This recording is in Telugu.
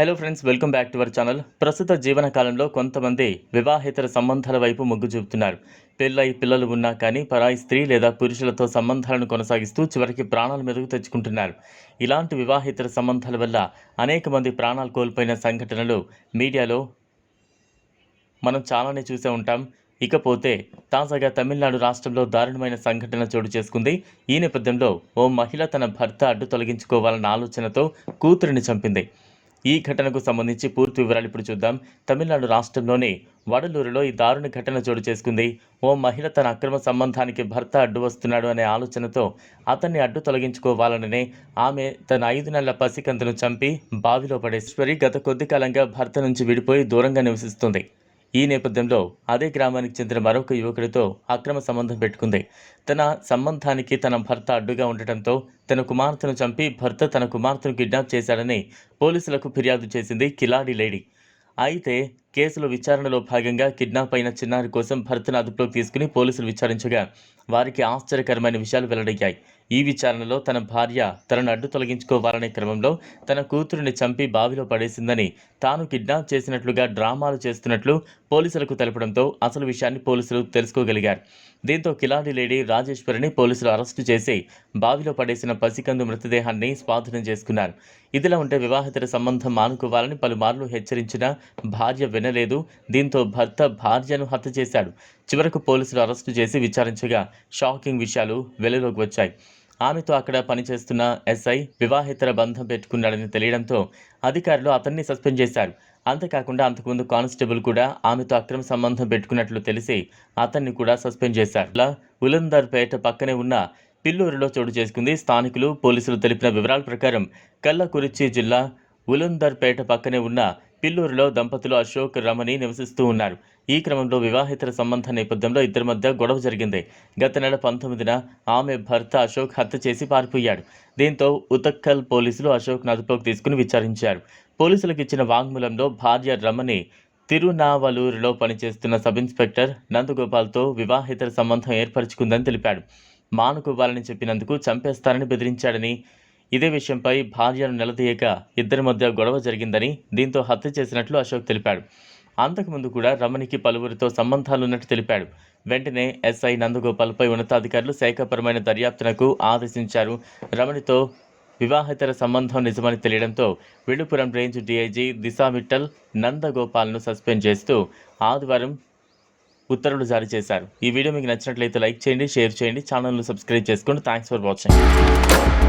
Hello friends welcome back to our channel ప్రస్తుత జీవన కాలంలో కొంతమంది వివాహేతర సంబంధాల వైపు మొగ్గు చూపుతున్నారు. పెళ్ళై పిల్లలు ఉన్నా కానీ పరాయి స్త్రీ లేదా పురుషులతో సంబంధాలను కొనసాగిస్తూ చివరికి ప్రాణాల మీదకు తెచ్చుకుంటున్నారు. ఇలాంటి వివాహేతర సంబంధాల వల్ల అనేక మంది ప్రాణాలు కోల్పోయిన సంఘటనలు మీడియాలో మనం చాలానే చూసే ఉంటాం. ఇకపోతే తాజాగా తమిళనాడు రాష్ట్రంలో దారుణమైన సంఘటన చోటు చేసుకుంది. ఈ నేపథ్యంలో ఓ మహిళ తన భర్త అడ్డు తొలగించుకోవాలన్న ఆలోచనతో కూతురిని చంపింది. ఈ ఘటనకు సంబంధించి పూర్తి వివరాలు ఇప్పుడు చూద్దాం. తమిళనాడు రాష్ట్రంలోని వడలూరులో ఈ దారుణ ఘటన చోటు చేసుకుంది. ఓ మహిళ తన అక్రమ సంబంధానికి భర్త అడ్డు వస్తున్నాడు అనే ఆలోచనతో అతన్ని అడ్డు తొలగించుకోవాలననే ఆమె తన ఐదు నెలల పసికంతను చంపి బావిలో పడేశ్వరి గత కొద్ది కాలంగా భర్త నుంచి విడిపోయి దూరంగా నివసిస్తుంది. ఈ నేపథ్యంలో అదే గ్రామానికి చెందిన మరొక యువకుడితో అక్రమ సంబంధం పెట్టుకుంది. తన సంబంధానికి తన భర్త అడ్డుగా ఉండటంతో తన కుమార్తెను చంపి భర్త తన కుమార్తెను కిడ్నాప్ చేశాడని పోలీసులకు ఫిర్యాదు చేసింది కిలాడి లేడీ. అయితే కేసులో విచారణలో భాగంగా కిడ్నాప్ అయిన చిన్నారి కోసం భర్తను అదుపులోకి తీసుకుని పోలీసులు విచారించగా వారికి ఆశ్చర్యకరమైన విషయాలు వెల్లడయ్యాయి. ఈ విచారణలో తన భార్య తనను అడ్డు తొలగించుకోవాలనే క్రమంలో తన కూతురిని చంపి బావిలో పడేసిందని తాను కిడ్నాప్ చేసినట్లుగా డ్రామాలు చేస్తున్నట్లు పోలీసులకు తెలపడంతో అసలు విషయాన్ని పోలీసులు తెలుసుకోగలిగారు. దీంతో కిలాడి లేడీ రాజేశ్వరిని పోలీసులు అరెస్టు చేసి బావిలో పడేసిన పసికందు మృతదేహాన్ని స్వాధీనం చేసుకున్నారు. ఇదిలా ఉంటే వివాహితర సంబంధం మానుకోవాలని పలుమార్లు హెచ్చరించినా భార్య వినలేదు. దీంతో భర్త భార్యను హత్య చేశాడు. చివరకు పోలీసులు అరెస్టు చేసి విచారించగా షాకింగ్ విషయాలు వెలుగులోకి వచ్చాయి. ఆమెతో అక్కడ పనిచేస్తున్న ఎస్ఐ వివాహేతర బంధం పెట్టుకున్నాడని తెలియడంతో అధికారులు అతన్ని సస్పెండ్ చేశారు. అంతేకాకుండా అంతకుముందు కానిస్టేబుల్ కూడా ఆమెతో అక్రమ సంబంధం పెట్టుకున్నట్లు తెలిసి అతన్ని కూడా సస్పెండ్ చేశారు. ఇలా ఉలందర్పేట పక్కనే ఉన్న పిల్లూరులో చోటు చేసుకుంది. స్థానికులు పోలీసులు తెలిపిన వివరాల ప్రకారం కల్లకురిచి జిల్లా ఉలందర్పేట పక్కనే ఉన్న పిల్లూరులో దంపతులు అశోక్ రమణి నివసిస్తూ ఉన్నారు. ఈ క్రమంలో వివాహేతర సంబంధ నేపథ్యంలో ఇద్దరి మధ్య గొడవ జరిగింది. గత నెల పంతొమ్మిదిన ఆమె భర్త అశోక్ హత్య చేసి పారిపోయాడు. దీంతో ఉతక్కల్ పోలీసులు అశోక్ అదుపులోకి తీసుకుని విచారించారు. పోలీసులకు ఇచ్చిన వాంగ్మూలంలో భార్య రమణి తిరునావలూరులో పనిచేస్తున్న సబ్ ఇన్స్పెక్టర్ నందగోపాల్తో వివాహేతర సంబంధం ఏర్పరచుకుందని తెలిపాడు. మానుకోవాలని చెప్పినందుకు చంపేస్తానని బెదిరించాడని ఇదే విషయంపై భార్యను నిలదీయక ఇద్దరి మధ్య గొడవ జరిగిందని దీంతో హత్య చేసినట్లు అశోక్ తెలిపాడు. అంతకుముందు కూడా రమణికి పలువురితో సంబంధాలున్నట్టు తెలిపాడు. వెంటనే ఎస్ఐ నందగోపాల్పై ఉన్నతాధికారులు శాఖపరమైన దర్యాప్తునకు ఆదేశించారు. రమణితో వివాహేతర సంబంధం నిజమని తెలియడంతో విడుపురం రేంజ్ డీఐజీ దిశా మిట్టల్ నందగోపాల్ను సస్పెండ్ చేస్తూ ఆదివారం ఉత్తర్వులు జారీ చేశారు. ఈ వీడియో మీకు నచ్చినట్లయితే లైక్ చేయండి షేర్ చేయండి ఛానల్ను సబ్స్క్రైబ్ చేసుకోండి థ్యాంక్స్ ఫర్ వాచింగ్.